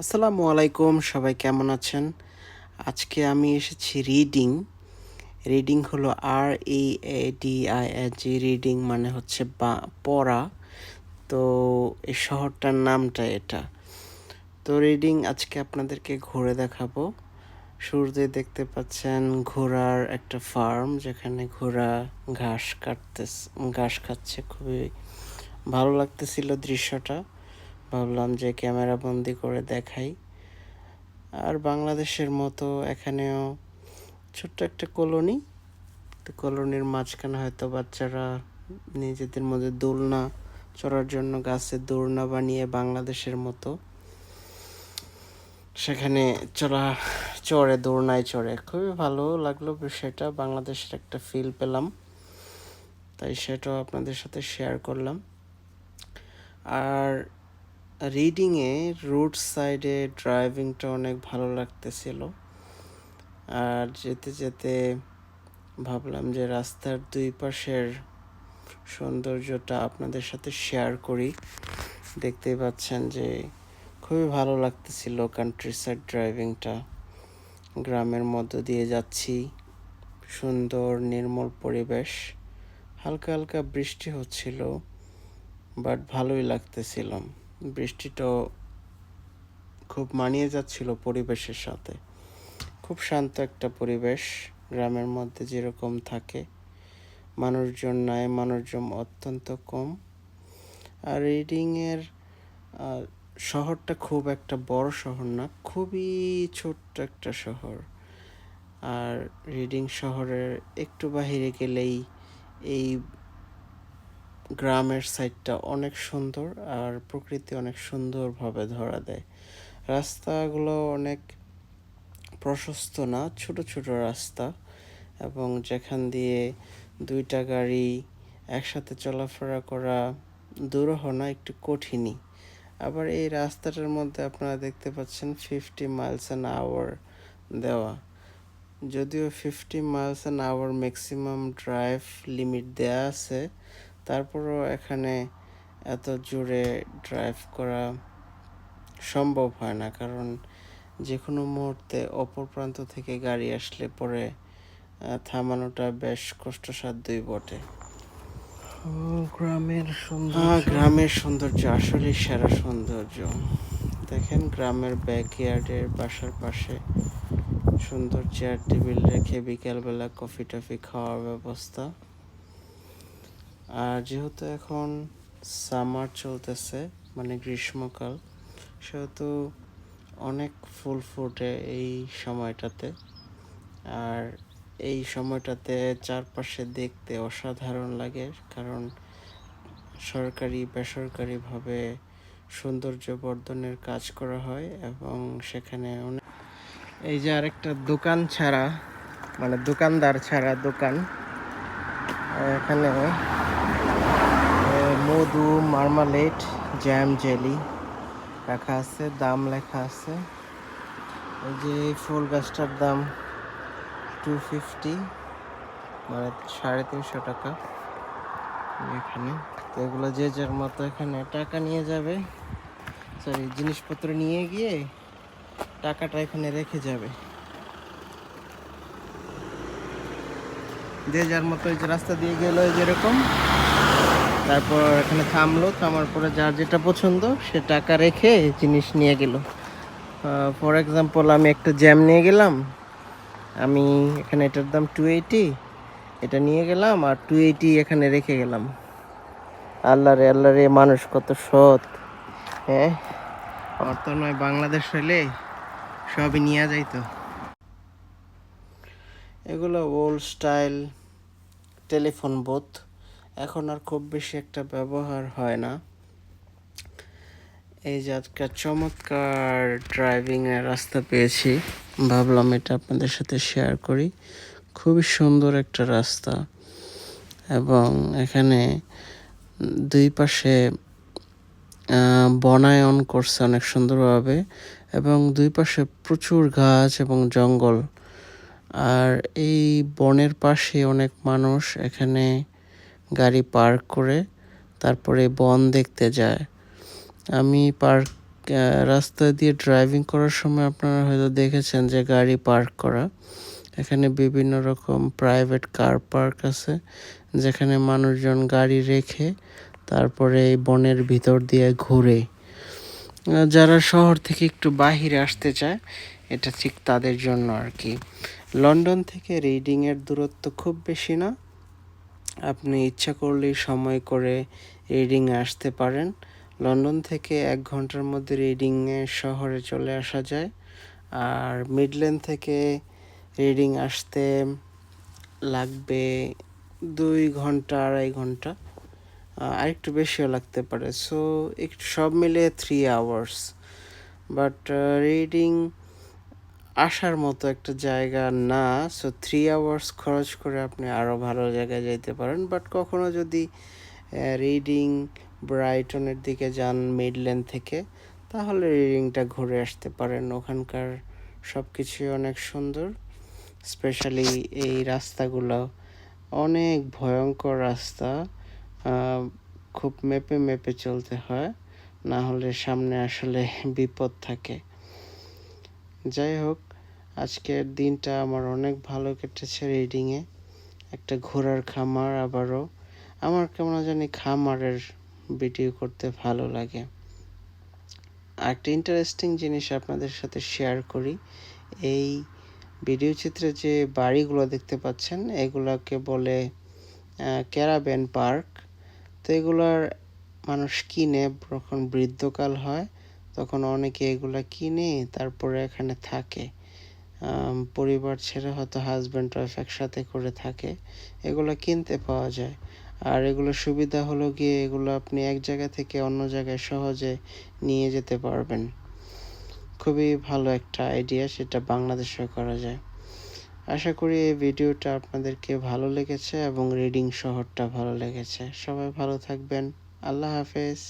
আসসালামু আলাইকুম, সবাই কেমন আছেন? আজকে আমি এসেছি রিডিং। রিডিং হলো R E A D I A G reading মানে হচ্ছে বা, পড়া। তো এই শহরটার নামটা এটা। তো রিডিং আজকে আপনাদেরকে ঘুরে দেখাবো। শুরুতে দেখতে পাচ্ছেন ঘোড়ার একটা ফার্ম, যেখানে ঘোড়া ঘাস কাটতে ঘাস খাচ্ছে। খুবই ভালো লাগতেছিল দৃশ্যটা। ভাবলাম যে ক্যামেরা বন্দি করে দেখাই। আর বাংলাদেশের মতো এখানেও ছোট্ট একটা কলোনি। তো কলোনির মাঝখানে হয়তো বাচ্চারা নিজেদের মধ্যে দোলনা চড়ার জন্য গাছের দোলনা বানিয়ে বাংলাদেশের মতো সেখানে চড়া, চড়ে, দোলনায় চড়ে। খুবই ভালো লাগল বিষয়টা, বাংলাদেশের একটা ফিল পেলাম। তাই সেটাও আপনাদের সাথে শেয়ার করলাম। আর রিডিংয়ে রোড সাইডে ড্রাইভিংটা অনেক ভালো লাগতেছিল। আর যেতে যেতে ভাবলাম যে রাস্তার দুই পাশের সৌন্দর্যটা আপনাদের সাথে শেয়ার করি। দেখতেই পাচ্ছেন যে খুবই ভালো লাগতেছিল কান্ট্রি সাইড ড্রাইভিংটা গ্রামের মধ্য দিয়ে যাচ্ছি, সুন্দর নির্মল পরিবেশ, হালকা হালকা বৃষ্টি হচ্ছিল বাট ভালোই লাগতেছিলাম বৃষ্টিটাও খুব মানিয়ে যাচ্ছিল পরিবেশের সাথে। খুব শান্ত একটা পরিবেশ গ্রামের মধ্যে যেরকম থাকে। মানুষজন নাই, মানুষজন অত্যন্ত কম। আর রিডিংয়ের শহরটা খুব একটা বড় শহর না, খুবই ছোট্ট একটা শহর। আর রিডিং শহরের একটু বাহিরে গেলেই এই গ্রামের সাইডটা অনেক সুন্দর আর প্রকৃতি অনেক সুন্দরভাবে ধরা দেয়। রাস্তাগুলো অনেক প্রশস্ত না, ছোট ছোট রাস্তা এবং যেখান দিয়ে দুইটা গাড়ি একসাথে চলাফেরা করা দুরূহ না, একটু কঠিনই। আবার এই রাস্তাটার মধ্যে আপনারা দেখতে পাচ্ছেন ফিফটি মাইলস অ্যান আওয়ার দেওয়া। যদিও fifty miles an hour maximum drive limit দেয়া আছে তারপরও এখানে এত জোরে ড্রাইভ করা সম্ভব হয় না কারণ যে কোনো মুহূর্তে অপর প্রান্ত থেকে গাড়ি আসলে পরে থামানোটা বেশ কষ্টসাধ্যই বটে। গ্রামের সুন্দর হ্যাঁ গ্রামের সৌন্দর্য আসলে সেরা সৌন্দর্য। দেখেন গ্রামের ব্যাকইয়ার্ডের বাসার পাশে সুন্দর চেয়ার টেবিল রেখে বিকেলবেলা কফি টফি খাওয়ার ব্যবস্থা। আর যেহেতু এখন সামার চলতেছে মানে গ্রীষ্মকাল, সেহেতু অনেক ফুল ফুটে এই সময়টাতে। আর এই সময়টাতে চারপাশে দেখতে অসাধারণ লাগে, কারণ সরকারি, বেসরকারিভাবে সৌন্দর্য বর্ধনের কাজ করা হয় এবং সেখানে অনেক এই যে আরেকটা দোকান ছাড়া মানে দোকানদার ছাড়া দোকান, এখানে মধু, মার্মালেট, জ্যাম জেলি রাখা আছে, দাম লেখা আছে। এই যে ফুল গাছটার দাম টু ফিফটি মানে সাড়ে তিনশো টাকা। এখানে। তো এগুলো যে যার মতো এখানে টাকা নিয়ে যাবে। সরি জিনিসপত্র নিয়ে গিয়ে টাকাটা এখানে রেখে যাবে। যে যার মতো এই যে রাস্তা দিয়ে গেলো যেরকম তারপর এখানে থামলো, থামার পরে যার যেটা পছন্দ সে টাকা রেখে জিনিস নিয়ে গেল। ফর এক্সাম্পল আমি একটা জ্যাম নিয়ে গেলাম, আমি এখানে এটার দাম টু এইটি এটা নিয়ে গেলাম আর টু এইটি এখানে রেখে গেলাম। আল্লাহ রে আল্লাহ রে মানুষ কত সৎ হ্যাঁ? আমার তো নয়, বাংলাদেশ হইলে সবই নিয়ে যাইতো। এগুলো ওল্ড স্টাইল টেলিফোন বুথ এখন আর খুব বেশি একটা ব্যবহার হয় না। এই যে আজকে চমৎকার ড্রাইভিং এর রাস্তা পেয়েছি। ভাবলাম এটা আপনাদের সাথে শেয়ার করি। খুবই সুন্দর একটা রাস্তা। এবং এখানে দুই পাশে বনায়ন করছে অনেক সুন্দরভাবে এবং দুই পাশে প্রচুর গাছ এবং জঙ্গল। আর এই বনের পাশে অনেক মানুষ এখানে গাড়ি পার্ক করে তারপরে বন দেখতে যায়। আমি পার্ক রাস্তা দিয়ে ড্রাইভিং করার সময় আপনারা হয়তো দেখেছেন যে গাড়ি পার্ক করা। এখানে বিভিন্ন রকম প্রাইভেট কার পার্ক আছে, যেখানে মানুষজন গাড়ি রেখে তারপরে এই বনের ভিতর দিয়ে ঘুরে। যারা শহর থেকে একটু বাহিরে আসতে চায়, এটা ঠিক তাদের জন্য আর কি। লন্ডন থেকে রিডিংয়ের দূরত্ব খুব বেশি না আপনি ইচ্ছা করলেই সময় করে রিডিংয়ে আসতে পারেন। লন্ডন থেকে এক ঘণ্টার মধ্যে রিডিংয়ে শহরে চলে আসা যায়। আর মিডল্যান্ড থেকে রিডিং আসতে লাগবে দুই ঘণ্টা, আড়াই ঘণ্টা। আরেকটু বেশিও লাগতে পারে। সো একটু সব মিলে থ্রি আওয়ার্স বাট রিডিং আসার মতো একটা জায়গা না। সো থ্রি আওয়ার্স খরচ করে আপনি আরও ভালো জায়গায় যেতে পারেন। বাট কখনো যদি রিডিং ব্রাইটনের দিকে যান মিডল্যান্ড থেকে, তাহলে রিডিংটা ঘুরে আসতে পারেন। ওখানকার সব কিছুই অনেক সুন্দর। স্পেশালি এই রাস্তাগুলো অনেক ভয়ঙ্কর রাস্তা। খুব মেপে মেপে চলতে হয়। না হলে সামনে আসলে বিপদ থাকে। যাই হোক আজকের দিনটা আমার অনেক ভালো কেটেছে রিডিংয়ে একটা ঘোড়ার খামার আবারও। আমার কেমন জানি খামারের ভিডিও করতে ভালো লাগে। একটা ইন্টারেস্টিং জিনিস আপনাদের সাথে শেয়ার করি। এই ভিডিও চিত্রে যে বাড়িগুলো দেখতে পাচ্ছেন, এগুলাকে বলে ক্যারাবেন পার্ক তো এগুলার মানুষ কিনে, যখন বৃদ্ধকাল হয়, তখন অনেকে এগুলা কিনে, তারপরে এখানে থাকে। পরিবার ছেড়ে হয়তো হাজব্যান্ড ওয়াইফ একসাথে করে থাকে, এগুলো কিনতে পাওয়া যায়। আর এগুলো সুবিধা হলো গিয়ে এগুলো আপনি এক জায়গা থেকে অন্য জায়গায় সহজে নিয়ে যেতে পারবেন। খুবই ভালো একটা আইডিয়া সেটা বাংলাদেশেও করা যায়। আশা করি এই ভিডিওটা আপনাদেরকে ভালো লেগেছে এবং রিডিং শহরটা ভালো লেগেছে। সবাই ভালো থাকবেন। আল্লাহ হাফেজ।